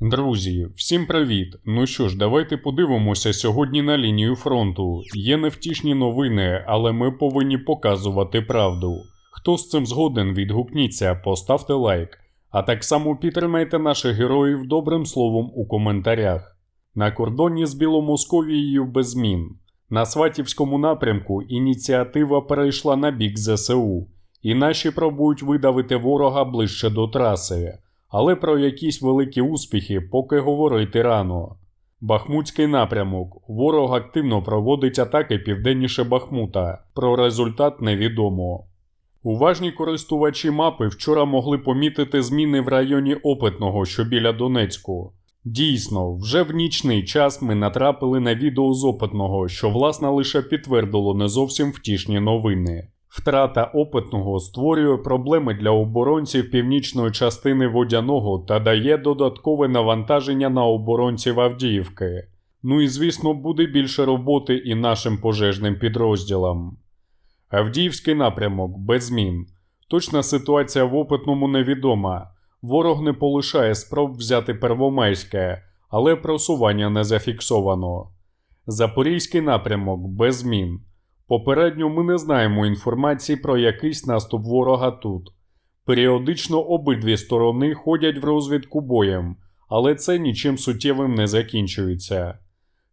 Друзі, всім привіт! Ну що ж, давайте подивимося сьогодні на лінію фронту. Є невтішні новини, але ми повинні показувати правду. Хто з цим згоден, відгукніться, поставте лайк, а так само підтримайте наших героїв добрим словом у коментарях. На кордоні з Біломосковією без змін. На Сватівському напрямку ініціатива перейшла на бік ЗСУ, і наші пробують видавити ворога ближче до траси але про якісь великі успіхи поки говорити рано. Бахмутський напрямок. Ворог активно проводить атаки південніше Бахмута. Про результат невідомо. Уважні користувачі мапи вчора могли помітити зміни в районі Опитного, що біля Донецьку. Дійсно, вже в нічний час ми натрапили на відео з Опитного, що власне лише підтвердило не зовсім втішні новини. Втрата опитного створює проблеми для оборонців північної частини водяного та дає додаткове навантаження на оборонців Авдіївки. Ну і звісно, буде більше роботи і нашим пожежним підрозділам. Авдіївський напрямок без змін. Точна ситуація в опитному невідома. Ворог не полишає спроб взяти Первомайське, але просування не зафіксовано. Запорізький напрямок без змін. Попередньо ми не знаємо інформації про якийсь наступ ворога тут. Періодично обидві сторони ходять в розвідку боєм, але це нічим суттєвим не закінчується.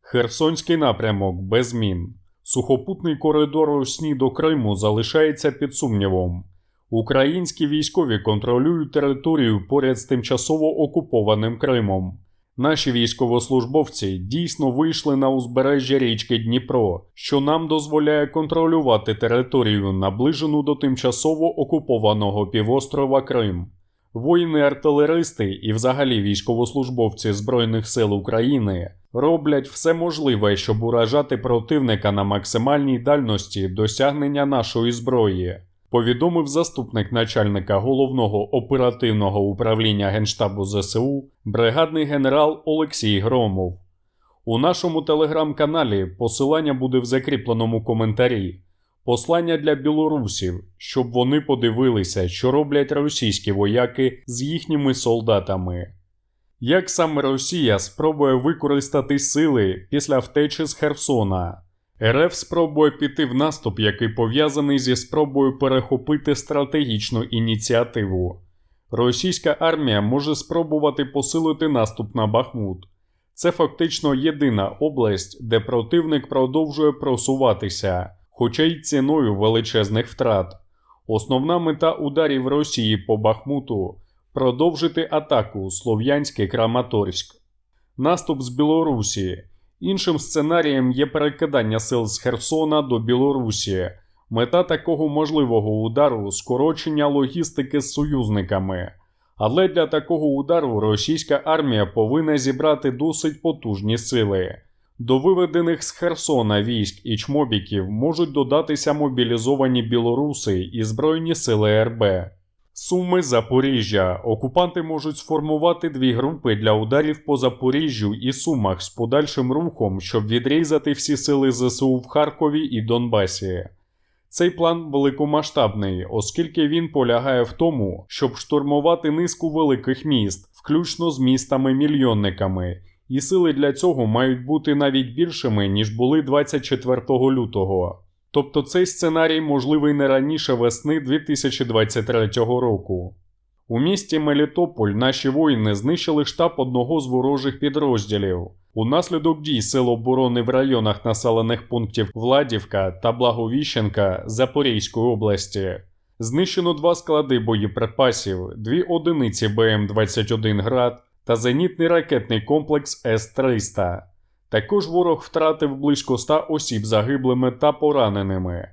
Херсонський напрямок без змін. Сухопутний коридор у сні до Криму залишається під сумнівом. Українські військові контролюють територію поряд з тимчасово окупованим Кримом. Наші військовослужбовці дійсно вийшли на узбережжя річки Дніпро, що нам дозволяє контролювати територію, наближену до тимчасово окупованого півострова Крим. Воїни-артилеристи і, взагалі, військовослужбовці Збройних сил України роблять все можливе, щоб уражати противника на максимальній дальності досягнення нашої зброї повідомив заступник начальника головного оперативного управління Генштабу ЗСУ бригадний генерал Олексій Громов. У нашому телеграм-каналі посилання буде в закріпленому коментарі. Послання для білорусів, щоб вони подивилися, що роблять російські вояки з їхніми солдатами. Як саме Росія спробує використати сили після втечі з Херсона? РФ спробує піти в наступ, який пов'язаний зі спробою перехопити стратегічну ініціативу. Російська армія може спробувати посилити наступ на Бахмут. Це фактично єдина область, де противник продовжує просуватися, хоча й ціною величезних втрат. Основна мета ударів Росії по Бахмуту продовжити атаку Слов'янський Краматорськ. Наступ з Білорусі. Іншим сценарієм є перекидання сил з Херсона до Білорусі. Мета такого можливого удару скорочення логістики з союзниками. Але для такого удару російська армія повинна зібрати досить потужні сили. До виведених з Херсона військ і чмобіків можуть додатися мобілізовані білоруси і Збройні сили РБ. Суми Запоріжжя. Окупанти можуть сформувати дві групи для ударів по Запоріжжю і Сумах з подальшим рухом, щоб відрізати всі сили ЗСУ в Харкові і Донбасі. Цей план великомасштабний, оскільки він полягає в тому, щоб штурмувати низку великих міст, включно з містами-мільйонниками, і сили для цього мають бути навіть більшими, ніж були 24 лютого. Тобто цей сценарій можливий не раніше весни 2023 року. У місті Мелітополь наші воїни знищили штаб одного з ворожих підрозділів. Унаслідок дій Сил оборони в районах населених пунктів Владівка та Благовіщенка Запорізької області. Знищено два склади боєприпасів, дві одиниці БМ-21 Град та зенітний ракетний комплекс С-300. Також ворог втратив близько 100 осіб загиблими та пораненими.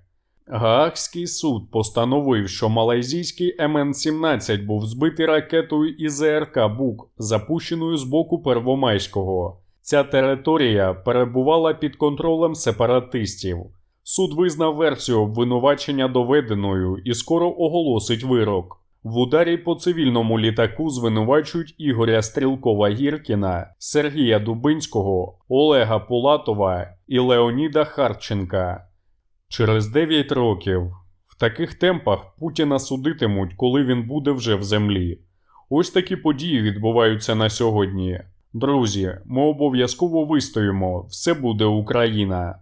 Гаагський суд постановив, що малайзійський МН-17 був збитий ракетою ІЗРК Бук, запущеною з боку Первомайського. Ця територія перебувала під контролем сепаратистів. Суд визнав версію обвинувачення доведеною і скоро оголосить вирок. В ударі по цивільному літаку звинувачують Ігоря Стрілкова Гіркіна, Сергія Дубинського, Олега Пулатова і Леоніда Харченка. Через 9 років в таких темпах Путіна судитимуть, коли він буде вже в землі. Ось такі події відбуваються на сьогодні. Друзі, ми обов'язково вистоїмо, все буде Україна.